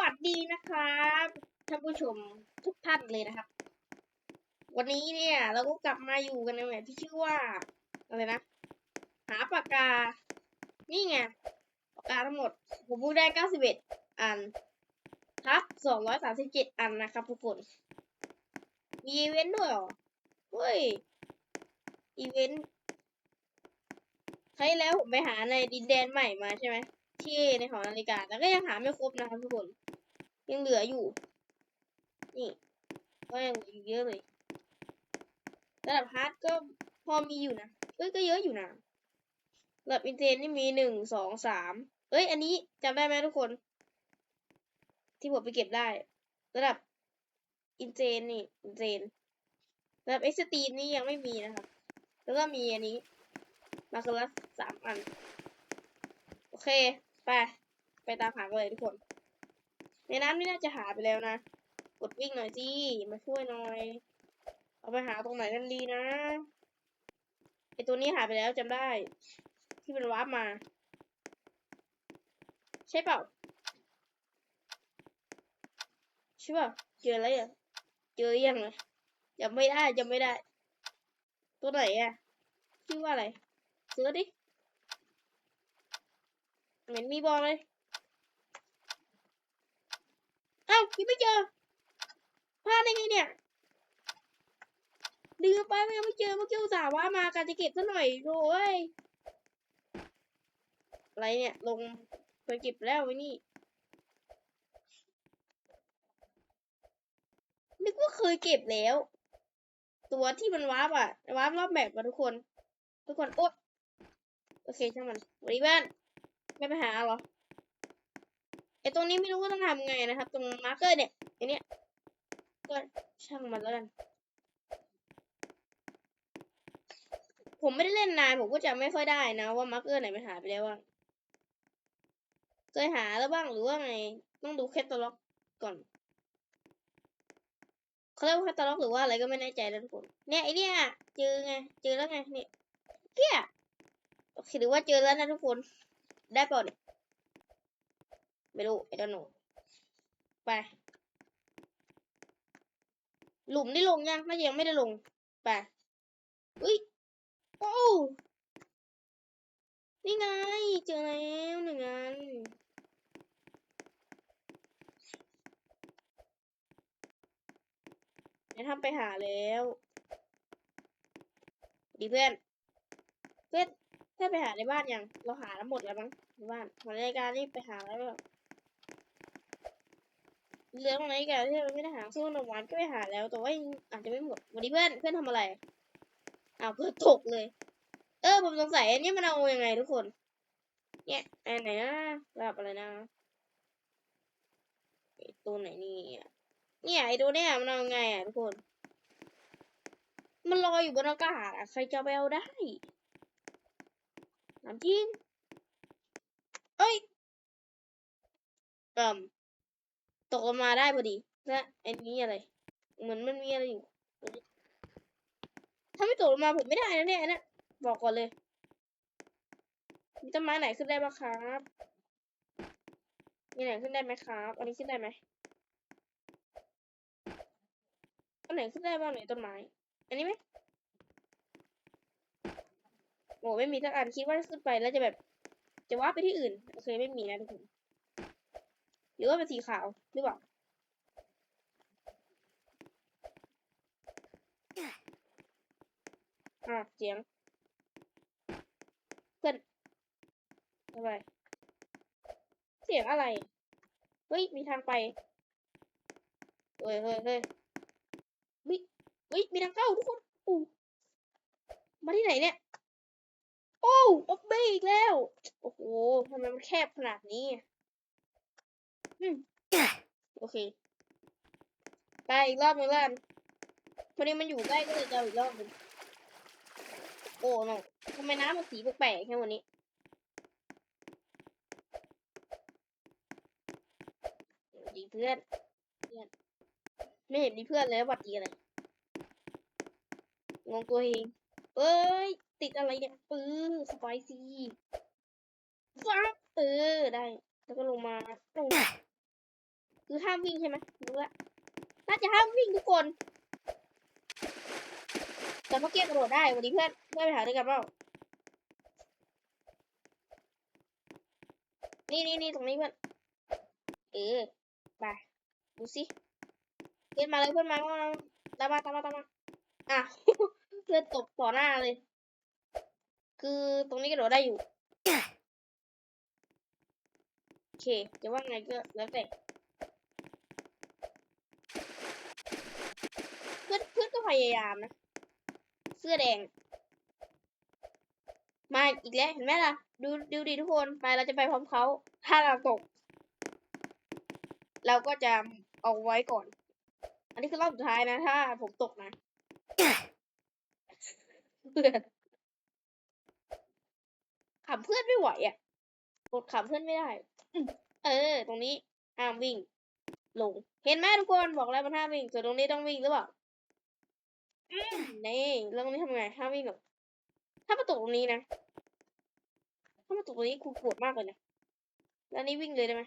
วัสดีนะครับท่านผู้ชมทุกท่านเลยนะครับ วันนี้เนี่ยเราก็กลับมาอยู่กันในแบบที่ชื่อว่าอะไรนะ หาปากกา นี่ไงปากกาทั้งหมด ผมพูดได้เก้าสิบเอ็ดอันทับสองร้อยสามสิบเจ็ดอันนะครับทุกคน มีอีเวนต์ด้วยเหรอเฮ้ยอีเวนต์ใครแล้วผมไปหาในดินแดนใหม่มาใช่ไหมที่ในหอนาฬิกาแต่ก็ยังหาไม่ครบนะครับทุกคน ยังเหลืออยู่ นี่ ก็ยังเหลืออยู่เยอะเลยระดับฮาร์ดก็พอมีอยู่นะเอ้ยก็เยอะอยู่นะระดับอินเทนนี่มีหนึ่งสองสามเอ้ย อันนี้จำได้ไหมทุกคน ที่ผมไปเก็บได้ ระดับอินเทนนี่อินเทนระดับเอ็กซ์ตรีมนี่ยังไม่มีนะครับ แล้วก็มีอันนี้มาคือละสามอัน โอเค ไป ไปตามหากันเลยทุกคน ในน้ำนี่น่าจะหาไปแล้วนะ กดวิ่งหน่อยสิมาช่วยหน่อย เอาไปหาตรงไหนกันดีนะไอตัวนี้หายไปแล้วจำได้ ที่มันวาร์ปมา ใช่เปล่าใช่เปล่าเจออะไรอะเจอยังเลยจำไม่ได้จำไม่ได้ ตัวไหนอะชื่อว่าอะไรเสือดิเหม็นมีบอลเลย เอ้ายังไม่เจอพลาดได้ไงเนี่ยลืมไปไม่เจอเมื่อกี้อุตส่าห์ว่ามาการจะเก็บซะหน่อยโอ้ยอะไรเนี่ยลงไปเก็บแล้วไว้นี่นึกว่าเคยเก็บแล้ว ตัวที่มันวาร์ปอะวาร์ปรอบแมปมาทุกคน ทุกคนโอ๊ยโอเคช่างมันวันนี้บ้านไม่ไปหาหรอ ไอตรงนี้ไม่รู้ว่าต้องทำไงนะครับ ตรงมาร์เกอร์เนี่ยไอเนี้ยก็ช่างมันแล้วกัน ผมไม่ได้เล่นนานผมก็จะไม่ค่อยได้นะ ว่ามาร์เกอร์ไหนมันหายไปแล้วบ้างเคยหาแล้วบ้างหรือว่าไง ต้องดูแคตตาล็อกก่อนเขาเรียกว่าแคตตาล็อกหรือว่าอะไรก็ไม่แน่ใจแล้วทุกคนเนี่ยไอเนี่ยเจอไงเจอแล้วไงเนี่ยเกี้ยโอเคหรือว่าเจอแล้วนะทุกคนได้เปล่าเนี่ย ไม่รู้ไอ้ดอนโนไป หลุมได้ลงยังน่าจะยังไม่ได้ลง ไปอุ้ย โอ้ นี่ไง เจอแล้วหนึ่งอันไหนทำไปหาแล้ว ดีเพื่อน เพื่อนเพื่อนไปหาในบ้านยัง เราหาทั้งหมดแล้วมั้งในบ้านหารายการนี่ไปหาแล้วแบบ เหลือตรงไหนกันที่เราไม่ได้หาสู้นวันก็ไปหาแล้ว แต่ว่าอาจจะไม่หมดวันนี้เพื่อนเพื่อนทำอะไรอ้าวเพื่อนตกเลย เออผมสงสัยอันนี้มันเอายังไงทุกคน เนี่ยอันไหนนะรับอะไรนะไอตัวไหนนี่เนี่ยไอ้ตัวเนี้ยมันเอายังไงอะทุกคน มันลอยอยู่บนอากาศอะใครจะไปเอาได้น้ำจริงเอ้ยเอ่ม ตกลงมาได้พอดี และอ้นี้อะไร เหมือนมันมีอะไรอยู่ ถ้าไม่ตกลงมาผมไม่ได้นะเนี่ยนเนี่ยบอกก่อนเลย มีต้นไม้ไหนขึ้นได้บ้างครับมีไหนขึ้นได้ไหมครับ อันนี้ขึ้นได้ไหมอันไหนขึ้นได้บ้างไหนต้นไม้ อันนี้ไหมโอ้ไม่มีสักอันคิดว่าขึ้นไปแล้วจะแบบ จะว่าไปที่อื่น โอเคไม่มีนะทุกคน หรือว่าเป็นสีขาวหรือเปล่าอะเสียงเพื่อนอะไรเสียงอะไร เฮ้ย มีทางไป เฮ้ยเฮ้ยเฮ้ยเฮ้ยมีทางเข้าทุกคนอู้มาที่ไหนเนี่ย โอ้ออบเบ้อีกแล้ว โอ้โหทำไมมันแคบขนาดนี้ โอเคไปอีกรอบหนึงแล้วกันพอดีมันอยู่ใกล้ก็เลยจะอีกรอบหนึงโอ้โนทำไมน้ำมันสีแปลกๆแค่วันนี้ดีเพื่อนเพื่อน ไม่เห็นมีเพื่อนเลยวัดดีอะไรงงตัวเองเอ้ย ติดอะไรเนี่ยปื้อสไปซี่ฟ้าเออได้ แล้วก็ลงมาลง คือห้ามวิ่งใช่ไหมรู้ละน่าจะห้ามวิ่งทุกคน แต่เมื่อกี้กระโดดได้วันนี้เพื่อนเพื่อนไปหาด้วยกันเปล่านี่นี่นี่ตรงนี้เพื่อนเออไปดูสิเพื่อนมาเลยเพื่อนมามาตามมาตามมาตามมาอะเพื่อนตบต่อหน้าเลย คือตรงนี้กระโดดได้อยู่โอเคจะว่าไงก็แล้วแต่ เพื่อนเพื่อน ก็พยายามนะ เสื้อแดง มาอีกแล้วเห็นไหมล่ะ ดูดูดิทุกคนไปเราจะไปพร้อมเขา ถ้าเราตก เราก็จะเอาไว้ก่อน อันนี้คือรอบสุดท้ายนะ ถ้าผมตกนะเพื่อนขำเพื่อนไม่ไหวอะกดขำเพื่อนไม่ได้ เออ ตรงนี้ห้ามวิ่ง ลง เห็นไหมทุกคนบอกแล้วมันห้ามวิ่งส่วนตรงนี้ต้องวิ่งหรือเปล่า นี่แล้วตรงนี้ทำไงห้ามวิ่งหรอกถ้ามาตกตรงนี้นะ ถ้ามาตกตรงนี้ครูปวดมากเลยนะ แล้วนี่วิ่งเลยได้ไหม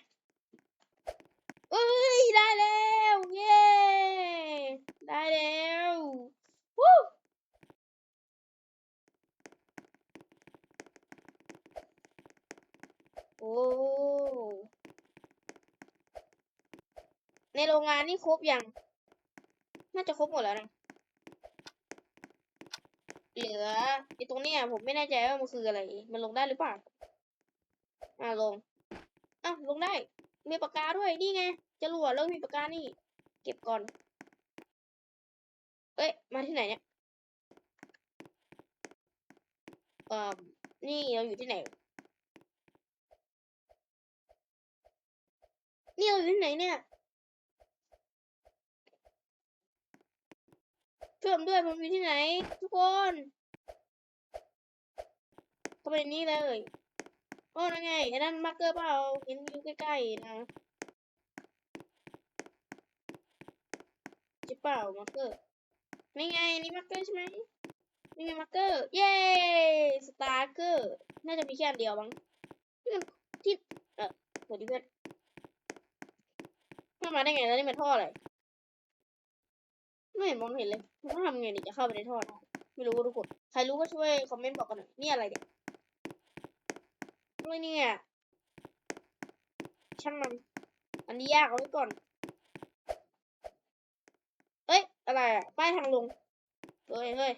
เอ้ย ได้แล้ว เย้ ได้แล้ววู้โอ้ในโรงงานนี่ครบยัง น่าจะครบหมดแล้วนะ ลือไอ้ตรงเนี้ยผมไม่แน่ใจว่ามันคืออะไร มันลงได้หรือเปล่าอ่าลงอ้าวลงได้ มีปากกาด้วยนี่ไงจะรวดแล้วมีปากกานี่ เก็บก่อน เอ้ยมาที่ไหนเนี่ยเอ่อนี่เราอยู่ที่ไหน นี่เราอยู่ที่ไหนเนี่ยช่วยผมด้วยผมอยู่ที่ไหน ทุกคน เข้าไปนนี้เลยโอ้นั่นไงไอ้นั่นมาร์กเกอร์เปล่าเห็นอยู่ใกล้ๆนะใช่เปล่ามาร์กเกอร์นี่ไงนี่มาร์กเกอร์ใช่ไหมนี่ไงมาร์กเกอร์เย้สตาร์เกอร์น่าจะมีแค่อันเดียวมั้งที่มันที่เออสวัสดีเพื่อนเข้ามาได้ไงแล้วนี่มันท่ออะไรไม่เห็นมองเห็นเลยมันต้องทำไงนี่จะเข้าไปในท่อได้ไม่รู้ทุกคนใครรู้ก็ช่วยคอมเมนต์บอกกันหน่อยนี่อะไรเนี่ย อะไรเนี่ย ช่างมัน อันนี้ยากเอาไว้ก่อน เอ้ย อะไรอะป้ายทางลง เฮ้ยเฮ้ย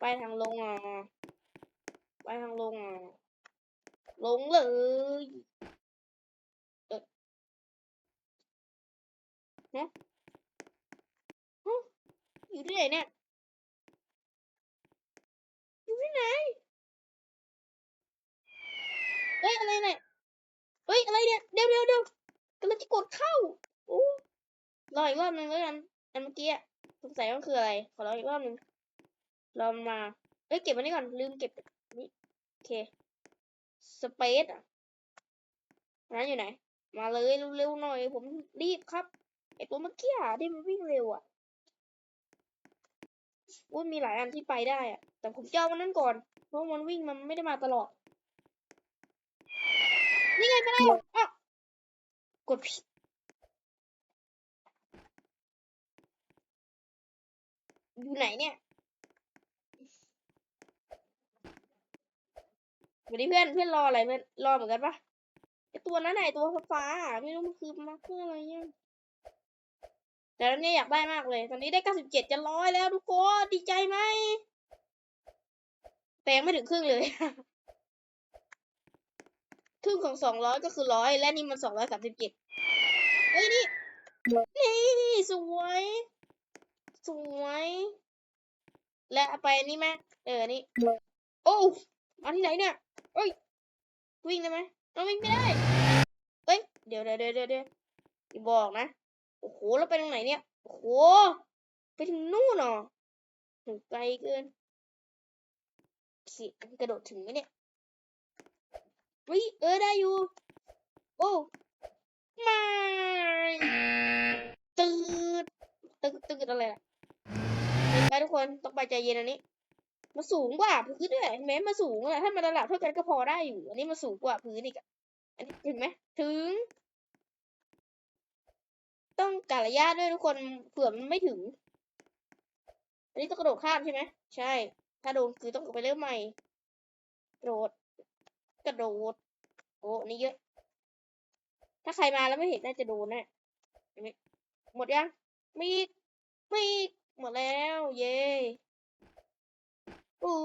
ป้ายทางลงอะป้ายทางลงอะ ลงเลยเออฮะฮะอยู่ที่ไหนเนี่ยอยู่ที่ไหน ฮ้ยอะไรเนี่ยเฮ้ยอะไรเนี่ยเดี๋ยวเดี๋ยวเดี๋ยวกำลังจะกดเข้าโอ้รออีกรอบหนึ่งแล้วกันอันเมื่อกี้สงสัยว่าคืออะไร ขอรออีกรอบหนึ่งรอมาเอ้ยเก็บอันนี้ก่อนลืมเก็บนี่โอเคสเปซอะนนั้นอยู่ไหน มาเลยเร็วๆหน่อย ผมรีบครับไอตัวเมื่อกี้ที่มันวิ่งเร็วอะอุ้ยมีหลายอันที่ไปได้อะ แต่ผมจะเอามันนั้นก่อน เพราะมันวิ่งมันไม่ได้มาตลอด นี่ไงไปได้แล้วอะกดผิดอยู่ไหนเนี่ยวันนี้เพื่อนเพื่อนรออะไรเพื่อนรอเหมือนกันปะไอตัวนั้นไหนตัวฟ้าๆอะไม่รู้มันคือมาร์คเกอร์อะไรเนี่ยแต่ตอนนี้อยากได้มากเลย ตอนนี้ได้เก้าสิบเจ็ดจะร้อยแล้วทุกคนดีใจไหมแต่ยังไม่ถึงครึ่งเลย ครึ่งของสองร้อยก็คือร้อยและนี่มันสองร้อยสามสิบเจ็ดเฮ้ยนี่นี่สวย สวย และไปนี่ไหมเออนี่โอ้มาที่ไหนเนี่ยเอ้ยวิ่งได้ไหมเราวิ่งไม่ได้เอ้ยเดี๋ยวเดี๋ยวเดี๋ยวเดี๋ยวบอกนะโอ้โหแล้วไปตรงไหนเนี่ยโอ้โหไปถึงนู่นเหรอถึงไกลเกินสิกระโดดถึงไหมเนี่ย วิเออได้อยู่โอ้ไม่ตืดตืดตืดอะไรล่ะไปทุกคนต้องไปใจเย็นอันนี้ มันสูงกว่าพื้นด้วยแม้มันสูงอะถ้ามันระดับเท่ากันก็พอได้อยู่ อันนี้มันสูงกว่าพื้นอีกอะอันนี้ถึงไหมถึง ต้องกะระยะด้วยทุกคนเผื่อมันไม่ถึง อันนี้ต้องกระโดดข้ามใช่ไหมใช่ ถ้าโดนคือต้องไปเริ่มใหม่กระโดด กระโดด โอ้นี่เยอะ ถ้าใครมาแล้วไม่เห็นน่าจะโดนแน่หมดยังมีมีหมดแล้ว เย้อู้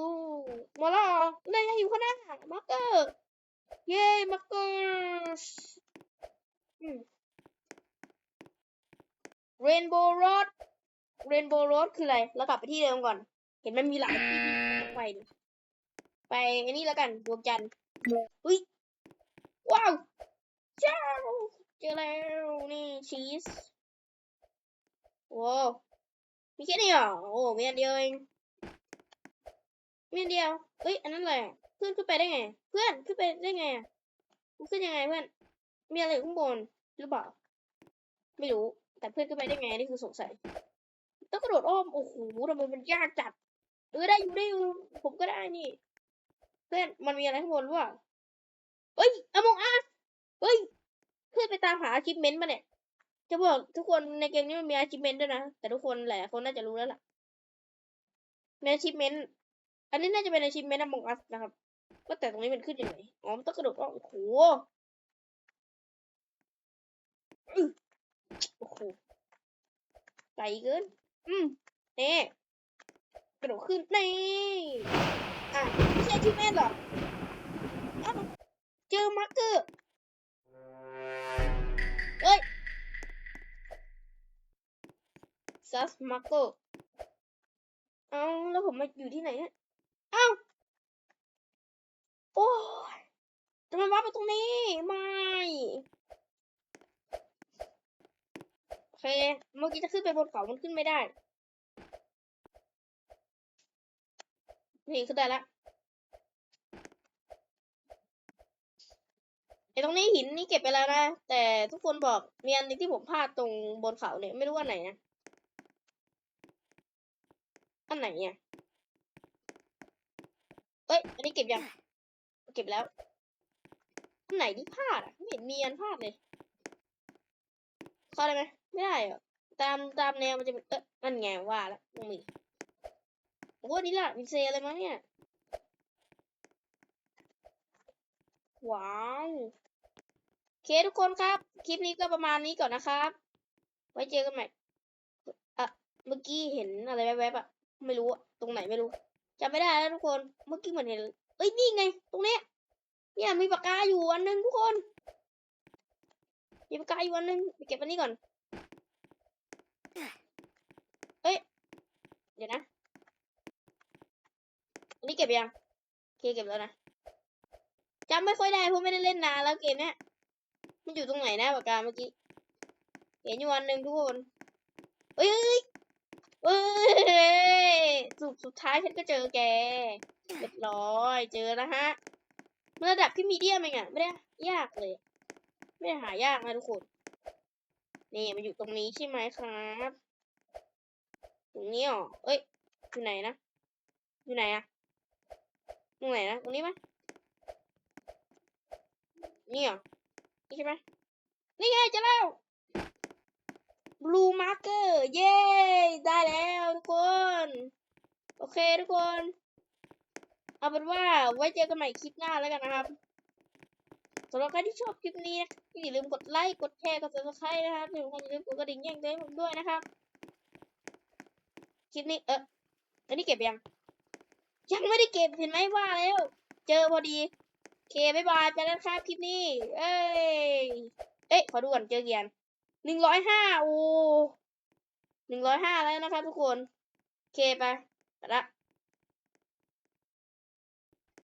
หมดแล้วเหรอยอยู่ข้างหน้ามาร์เกอร์เย้มาร์เกอร์อืมเรนโบว์โรดเรนโบว์โรดคืออะไรเรากลับไปที่เดิมก่อน เห็นมันมีหลายที่ไปไปไอันนี้แล้วกันดวงจันทร์ อุ้ยว้าวเจ้าเจอแล้วนี่ชีสโอ้มีแค่นี้เหรอโอ้มีอันเดียวเองมีอันเดียวเฮ้ยอันนั้นอะไรอะเพื่อนขึ้นไปได้ไง เพื่อนขึ้นไปได้ไงมันขึ้นยังไงเพื่อนมีอะไรข้างบนหรือเปล่าไม่รู้ แต่เพื่อนขึ้นไปได้ไงนี่คือสงสัยต้องกระโดดอ้อมโอ้โหทำไมมันยากจัดเออได้อยู่ได้อยู่ผมก็ได้นี่ เพื่อนมันมีอะไรข้างบนหรือเปล่าเฮ้ยอมองอาเฮ้ย เพื่อนไปตามหา achievement มาเนี่ย จะบอกทุกคนในเกมนี้มันมี achievement ด้วยนะ แต่ทุกคนแหละคนน่าจะรู้แล้วล่ะใน achievement อันนี้น่าจะเป็น achievement Among Us นะครับว่าแต่ตรงนี้มันขึ้นยังไง อ๋อมันต้องกระโดดอ้อมโอ้โหโอ้โหไกลเกิน อืมเน่กระโดดขึ้นนี่ อะไม่ใช่ achievement เหรออ้าวเจอมาร์เกอร์เอ้ยซัสมาร์เกอร์เอ้าแล้วผมมาอยู่ที่ไหนเนี่ยเอ้าโอ้ยจะมาว่าไปตรงนี้ ไม่โอเค เมื่อกี้จะขึ้นไปบนเขา มันขึ้นไม่ได้ นี่ขึ้นได้ละไอตรงนี้หินนี่เก็บไปแล้วนะ แต่ทุกคนบอกเมีอันที่ผมพลาดตรงบนเขาเนี่ยไม่รู้ว่าไหนนะอันไหนเนี่ยเอ้ย อันนี้เก็บยัง เก็บแล้ว อันไหนที่พลาดอะไม่เห็นเมีอันพลาดเลย เข้าได้ไหมไม่ได้เหรอตามตามแนวมันจะเป็นเอ๊ะนั่นไงว่าแล้วต้องมี โอ้นี่แหละมีเซอะไรมาเนี่ย ว้าวโอเคทุกคนครับ คลิปนี้ก็ประมาณนี้ก่อนนะครับ ไว้เจอกันใหม่อะเมื่อกี้เห็นอะไรแวบๆอะ ไม่รู้ตรงไหนไม่รู้จำไม่ได้แล้วทุกคน เมื่อกี้เหมือนเห็น เอ้ยนี่ไง ตรงเนี้ย เนี่ยมีปากกาอยู่อันหนึงทุกคน มีปากกาอยู่อันหนึงไปเก็บอันนี้ก่อน เอ้ย เดี๋ยวนะ อันนี้เก็บยังโอเคเก็บแล้วนะจำไม่ค่อยได้เพราะไม่ได้เล่นนานแล้วเกมเนี้ยมันอยู่ตรงไหนนะปากกาเมื่อกี้เห็นอยู่อันหนึ่งทุกคนเอ้ยเอ้ยเอ้สุดสุดท้ายฉันก็เจอแกเรียบร้อยเจอแล้วฮะมันระดับที่มีเดียมเองอะไม่ได้ยากเลย ไม่ได้หายากนะทุกคน นี่มันอยู่ตรงนี้ใช่ไหมครับตรงนี้อ๋อเอ้ยอยู่ไหนนะอยู่ไหนอะ ตรงไหนนะ ตรงนี้ไหมนี่เหรอ นี่ใช่ไหมนี่ไงเจะแล้ว blue marker เย้ได้แล้วทุกคน โอเคทุกคน เอาเป็นว่าไว้เจอกันใหม่คลิปหน้าแล้วกันนะครับสำหรับใครที่ชอบคลิปนี้นะอย่าลืมกดไลค์กดแชร์กด subscribe นะครับที่สำคัญอย่าลืมกดกระดิ่งแจ้งเตือนให้ผมด้วยนะครับ คลิปนี้เอออันนี้เก็บยัง ยังไม่ได้เก็บเห็นไหมว่าแล้ว เจอพอดีเคบายบายไปแล้วครับคลิปนี้ เอ้ย เอ๊ะขอดูก่อนเจอเกียนหนึ่งร้อยห้าโอ้หนึ่งร้อยห้าแล้วนะครับทุกคน เคไปไปละ